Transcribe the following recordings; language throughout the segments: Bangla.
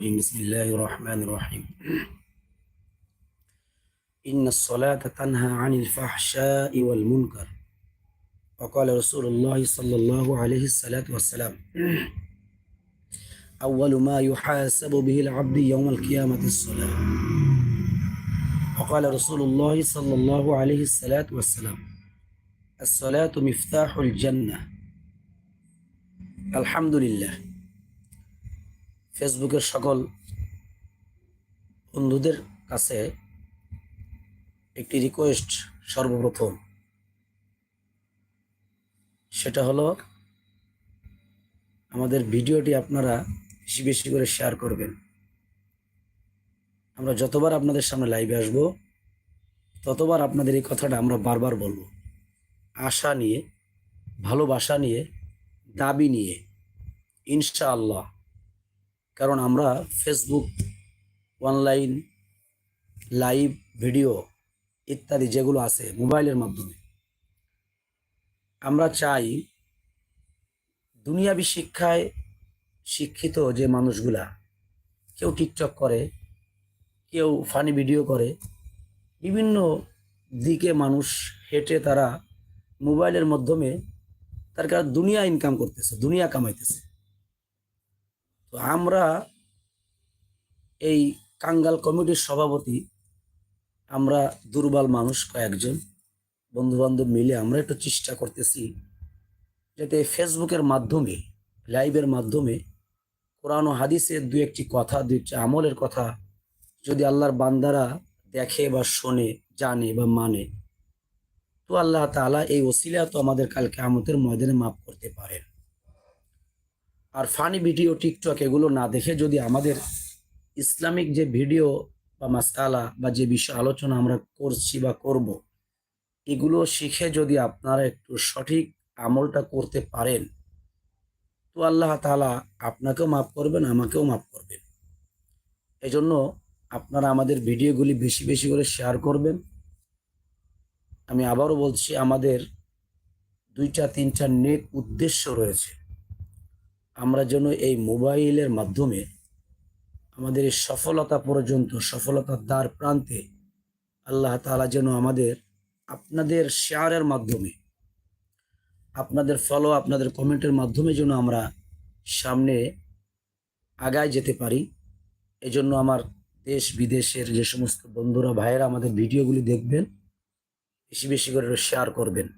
بسم الله الرحمن الرحيم. إن الصلاة تنهى عن الفحشاء والمنكر. وقال رسول الله صلى الله عليه الصلاة والسلام أول ما يحاسب به العبد يوم القيامة الصلاة. وقال رسول الله صلى الله عليه الصلاة والسلام الصلاة مفتاح الجنة. الحمد لله. ফেসবুকের সকল বন্ধুদের কাছে একটি রিকোয়েস্ট সর্বপ্রথম। সেটা হলো, আমাদের ভিডিওটি আপনারা বেশি বেশি করে শেয়ার করবেন। আমরা যতবার আপনাদের সামনে লাইভে আসব, ততবার আপনাদের এই কথাটা আমরা বারবার বলব। আশা নিয়ে, ভালোবাসা নিয়ে, দাবি নিয়ে, ইনশাআল্লাহ। কারণ আমরা ফেসবুক অনলাইন লাইভ ভিডিও ইত্যাদি যেগুলো আছে মোবাইলের মাধ্যমে, আমরা চাই দুনিয়াবি শিক্ষায় শিক্ষিত যে মানুষগুলা, কেউ টিকটক করে, কেউ ফানি ভিডিও করে, বিভিন্ন দিকে মানুষ হেঁটে তারা মোবাইলের মাধ্যমে তার কারণ দুনিয়া ইনকাম করতেছে, দুনিয়া কামাইতেছে। তো আমরা এই কাঙ্গাল কমিটির সভাপতি, আমরা দুর্বল মানুষ কয়েকজন বন্ধু বান্ধব মিলে আমরা একটু চেষ্টা করতেছি যাতে ফেসবুকের মাধ্যমে, লাইভের মাধ্যমে কোরআন ও হাদিসের দু একটি কথা, দু একটি আমলের কথা যদি আল্লাহর বান্দারা দেখে বা শোনে, জানে বা মানে তো আল্লাহ তাআলা এই ওসিলা তো আমাদের কালকে আমতের ময়দানে মাফ করতে পারেন। আর ফানি ভিডিও টিকটক এগুলো না দেখে যদি আমাদের ইসলামিক যে ভিডিও বা মাসালা বা যে বিষয় আলোচনা আমরা করছি বা করব, এগুলো শিখে যদি আপনারা একটু সঠিক আমলটা করতে পারেন, তো আল্লাহ তালা আপনাকেও মাফ করবেন, আমাকেও মাফ করবেন। এজন্য আপনারা আমাদের ভিডিওগুলি বেশি বেশি করে শেয়ার করবেন। আমি আবারও বলছি, আমাদের দুইটা তিনটা নেক উদ্দেশ্য রয়েছে। আমরা যেন এই মোবাইলের মাধ্যমে আমাদের এই সফলতা পর্যন্ত, সফলতার দ্বার প্রান্তে আল্লাহ তাআলা যেন আমাদের, আপনাদের শেয়ারের মাধ্যমে, আপনাদের ফলো আপনাদের কমেন্টের মাধ্যমে যেন আমরা সামনে আগায় যেতে পারি। এজন্য আমার দেশ, বিদেশের যে সমস্ত বন্ধুরা, ভাইয়েরা আমাদের ভিডিওগুলি দেখবেন, বেশি বেশি করে শেয়ার করবেন।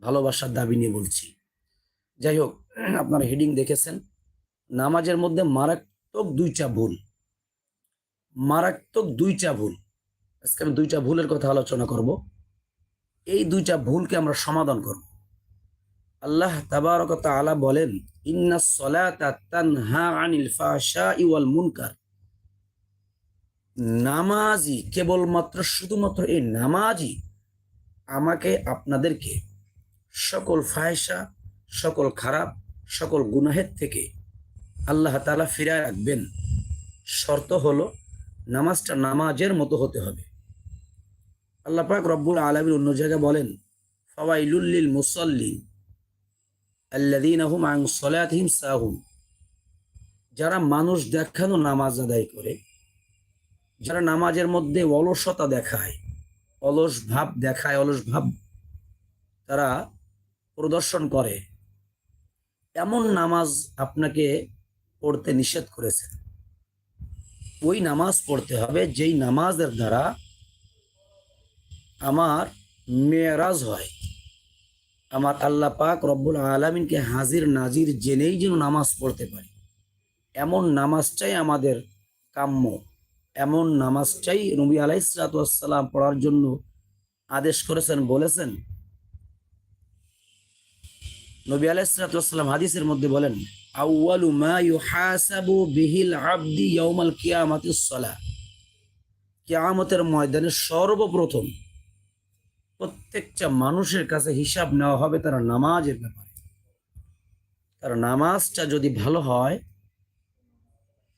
ভালোবাসার দাবি নিয়ে বলছি। যাই হোক আপনারা হেডিং দেখেছেন। নামাজের মধ্যে মারাত্মক দুইটা ভুল। মারাত্মক দুইটা ভুল। আজকে আমি দুইটা ভুলের কথা আলোচনা করব। এই দুইটা ভুলকে আমরা সমাধান করব। আল্লাহ তাবারক তাআলা বলেন, ইন্না সলাতা আনিল মুনকার। নামাজি কেবলমাত্র শুধুমাত্র এই নামাজই আমাকে, আপনাদেরকে সকল ফায়সা সকল খারাপ সকল গুনাহের থেকে আল্লাহ তালা ফিরায় রাখবেন। শর্ত হলো নামাজটা নামাজের মতো হতে হবে। আল্লাহ পাক রব্বুল আলমীর অন্য জায়গায় বলেন ফওয়াইলুল্লিল মুসল্লি আল্লাদিন আহুম আং সলাতহিম সাহুম যারা মানুষ দেখানো নামাজ আদায় করে, যারা নামাজের মধ্যে অলসতা দেখায়, অলস ভাব দেখায়, অলস ভাব তারা প্রদর্শন করে এমন নামাজ আপনাকে পড়তে নিষেধ করেছেন। ওই নামাজ পড়তে হবে যেই নামাজের দ্বারা আমার মেয়ারাজ হয়। আমার আল্লাহ পাক রব্বুল আলমিনকে হাজির নাজির জেনেই যেন নামাজ পড়তে পারি। এমন নামাজটাই আমাদের কাম্য। এমন নামাজটাই নবী আলাইসালাম পড়ার জন্য আদেশ করেছেন, বলেছেন নবী আলাইসালাম হাদিসের মধ্যে বলেন কিয়ামতের ময়দানে সর্বপ্রথম প্রত্যেকটা মানুষের কাছে হিসাব নেওয়া হবে তার নামাজের ব্যাপারে। তার নামাজটা যদি ভালো হয়,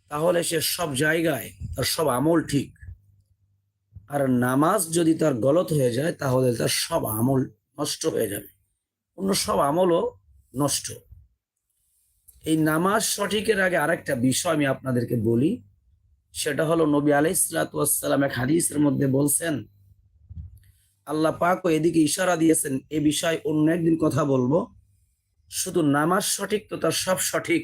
তাহলে সে সব জায়গায় তার সব আমল ঠিক। আর নামাজ যদি তার গলত হয়ে যায়, তাহলে তার সব আমল নষ্ট হয়ে যাবে। অন্য সব আমলও নষ্ট। এই নামাজ সঠিকের আগে আরেকটা বিষয় আমি আপনাদেরকে বলি, সেটা হলো নবী আলাইসালাম এক হাদিসের মধ্যে বলছেন, আল্লাহ পাক এদিকে ইশারা দিয়েছেন, এ বিষয়ে অন্য একদিন কথা বলব। শুধু নামাজ সঠিক তো তার সব সঠিক।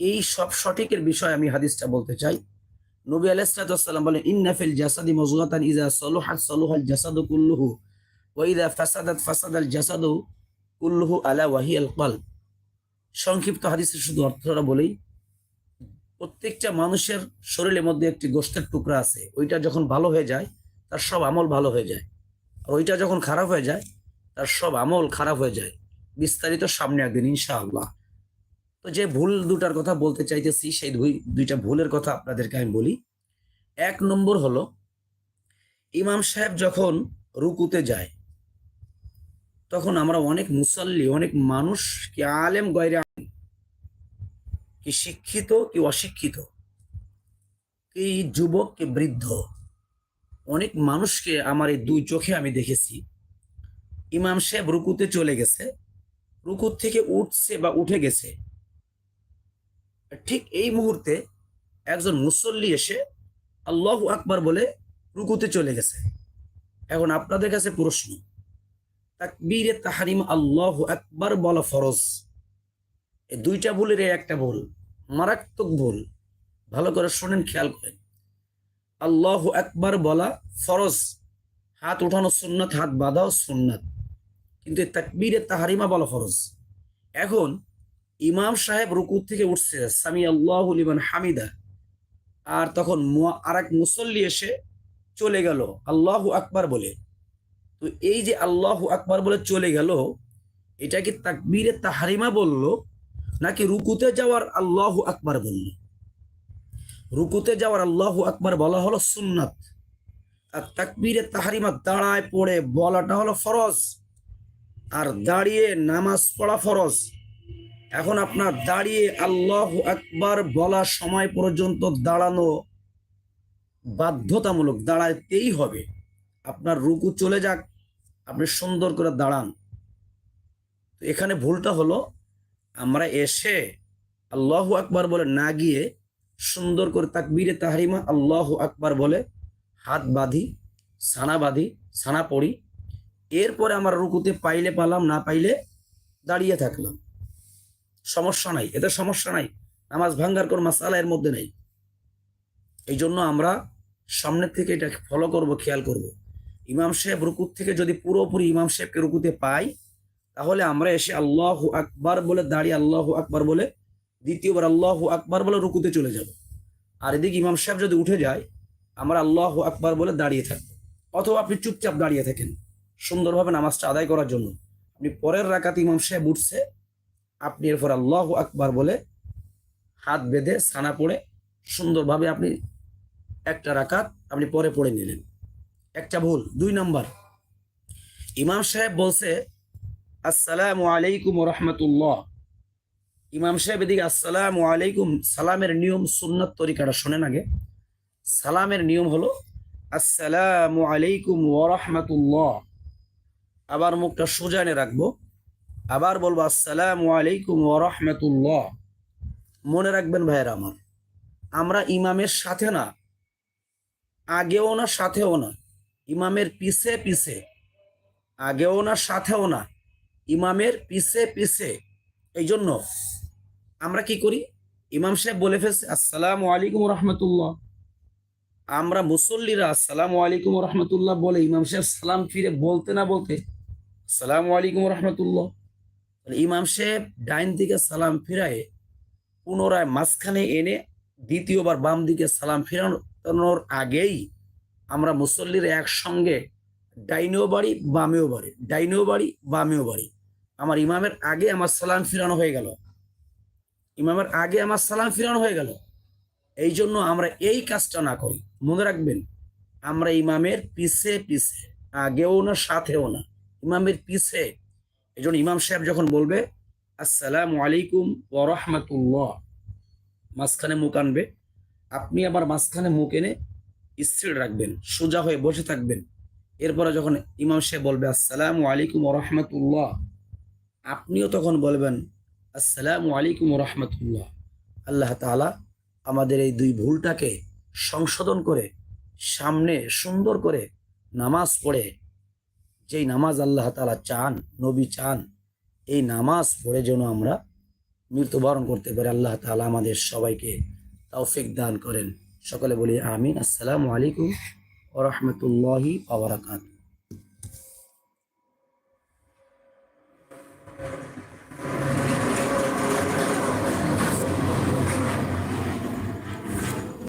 এই সব সঠিকের বিষয়ে আমি হাদিসটা বলতে চাই। নবী আলাইসালাম বলেন ইন্নাফিল জাসাদি মজুয়াতান ইজা সলুহাত সলুহাল জাসাদু কুল্লুহু ওয়াইদা ফাসাদাত ফাসাদাল জাসাদু কুল্লুহু আলা ওয়াহিয়াল কল সংক্ষিপ্ত হাদিসের শুধু অর্থটা বলেই, প্রত্যেকটা মানুষের শরীরের মধ্যে একটি গোষ্ঠের টুকরা আছে, ওইটা যখন ভালো হয়ে যায়, তার সব আমল ভালো হয়ে যায়। আর ওইটা যখন খারাপ হয়ে যায়, তার সব আমল খারাপ হয়ে যায়। বিস্তারিত সামনে একদিন, ইনশাআল্লাহ। তো যে ভুল দুটার কথা বলতে চাইতেছি, সেই দুই, দুইটা ভুলের কথা আপনাদেরকে আমি বলি। এক নম্বর হলো, ইমাম সাহেব যখন রুকুতে যায় তখন আমরা অনেক মুসল্লি, অনেক মানুষ কি আলেম গয়রে কি শিক্ষিত, কি অশিক্ষিত, কি যুবক, কি বৃদ্ধ। অনেক মানুষকে আমার এই দুই চোখে আমি দেখেছি। ইমাম সাহেব রুকুতে চলে গেছে রুকুর থেকে উঠছে বা উঠে গেছে। ঠিক এই মুহূর্তে একজন মুসল্লি এসে আল্লাহ আকবার বলে রুকুতে চলে গেছে। এখন আপনাদের কাছে প্রশ্ন তাকবীরে তাহারিম আল্লাহ আকবার বলা ফরজ। এই দুইটা ভুলের একটা ভুল, মারাত্মক ভুল। ভালো করে শোনেন, খেয়াল করেন। আল্লাহ আকবার বলা ফরজ। হাত উঠানো সুন্নাত, হাত বাঁধাও সুন্নাত। কিন্তু তাকবীরে তাহারিমা বলা ফরজ। এখন ইমাম সাহেব রুকু থেকে উঠছে সামি আল্লাহ লিমান হামিদা। আর তখন আর এক মুসল্লি এসে চলে গেল, আল্লাহ আকবার বলে। তো এই যে আল্লাহ আকবার বলে চলে গেল, এটা কি তাকবীরে তাহারিমা বলল, নাকি রুকুতে যাওয়ার আল্লাহ আকবার বলল? রুকুতে যাওয়ার আল্লাহ আকবার বলা হলো সুন্নাত। আর তাকবীরে তাহারিমা দাঁড়ায় পড়ে বলাটা হলো ফরজ। আর দাঁড়িয়ে নামাজ পড়া ফরজ। এখন আপনার দাঁড়িয়ে আল্লাহ আকবার বলা সময় পর্যন্ত দাঁড়ানো বাধ্যতামূলক দাঁড়াতেই হবে। আপনার রুকু চলে যাক আপনি সুন্দর করে দাঁড়ান। এখানে ভুলটা হলো, আমরা এসে আল্লাহ আকবার বলে না গিয়ে সুন্দর করে তাকবীরে তাহারিমা আল্লাহ আকবার বলে হাত বাঁধি, ছানা বাঁধি, ছানা পড়ি। এরপরে আমার রুকুতে পাইলে পালাম, না পাইলে দাঁড়িয়ে থাকলাম। সমস্যা নাই, এতে সমস্যা নাই। নামাজ ভাঙ্গার কোন মাসালা এর মধ্যে নেই। এই জন্য আমরা সামনের থেকে এটা ফলো করব, খেয়াল করব। ইমাম সাহেব রুকুত থেকে যদি পুরোপুরি ইমাম সাহেবকে রুকুতে পাই, তাহলে আমরা এসে আল্লাহ আকবার বলে দাঁড়িয়ে আল্লাহ আকবার বলে, দ্বিতীয়বার আল্লাহ আকবার বলে রুকুতে চলে যাব। আর এদিকে ইমাম সাহেব যদি উঠে যায়, আমরা আল্লাহ আকবার বলে দাঁড়িয়ে থাকব। অথবা আপনি চুপচাপ দাঁড়িয়ে থাকেন, সুন্দরভাবে নামাজটা আদায় করার জন্য। আপনি পরের রাকাত ইমাম সাহেব উঠছে, আপনি এরপর আল্লাহ আকবার বলে হাত বেঁধে সানা পড়ে, সুন্দরভাবে আপনি একটা রাকাত আপনি পরে পড়ে নিলেন। একটা ভুল, দুই নম্বর। ইমাম সাহেব বলছে, আসসালামু আলাইকুম রহমতুল্লাহ। ইমাম সাহেব এদিকে, আসসালামু আলাইকুম, সালামের নিয়ম সুন্নত তরিকাটা শোনেন আগে। সালামের নিয়ম হলো, আসসালামু আলাইকুম ওরহমতুল্লাহ আবার মুখটা সোজানে রাখব। আবার বলব, আসসালামু আলাইকুম ওরহমতুল্লাহ মনে রাখবেন ভাইয়েরা আমার, আমরা ইমামের সাথে না, আগেও না, সাথেও না। ইমামের পিছে পিছে। আগেও না, সাথেও না। ইমামের পিছে পিছে। এই জন্য আমরা কি করি? ইমাম সাহেব বলে ফেলছে, আসসালামু আলাইকুম রহমতুল্লাহ। আমরা মুসল্লিরা আসসালামু আলাইকুম রহমতুল্লাহ বলে ইমাম সাহেব সালাম ফিরে বলতে না বলতে, আসসালামু আলাইকুম রহমতুল্লাহ। ইমাম সাহেব ডাইন দিকে সালাম ফিরায়, পুনরায় মাঝখানে এনে দ্বিতীয়বার বাম দিকে সালাম ফিরানোর আগেই আমরা মুসল্লির একসঙ্গে ডাইনেও বাড়ি, বামেও বাড়ি। ডাইনেও বাড়ি, বামেও বাড়ি। আমার ইমামের আগে আমার সালাম ফিরানো হয়ে গেল। ইমামের আগে আমার সালাম ফিরানো হয়ে গেল। এই জন্য আমরা এই কাজটা না করি। মনে রাখবেন, আমরা ইমামের পিছে পিছে, আগেও না, সাথেও না। ইমামের পিছে। এই জন্য ইমাম সাহেব যখন বলবে, আসসালামু আলাইকুম ওরহমতুল্লাহ মাঝখানে মুখ আনবে। আপনি আবার মাঝখানে মুখ এনে স্থির রাখবেন, সোজা হয়ে বসে থাকবেন। এরপরে যখন ইমাম সাহেব বলবে, আসসালামু আলাইকুম ওরহমতুল্লাহ আপনিও তখন বলবেন, আসসালামু আলাইকুম রহমতুল্লাহ। আল্লাহ তালা আমাদের এই দুই ভুলটাকে সংশোধন করে, সামনে সুন্দর করে নামাজ পড়ে, যেই নামাজ আল্লাহ তালা চান, নবী চান, এই নামাজ পড়ে যেন আমরা মৃত্যুবরণ করতে পারি। আল্লাহ তালা আমাদের সবাইকে তৌফিক দান করেন। সকলে বলি আমিন। আসসালামু আলাইকুম ওরহমতুল্লাহি আবরাকাত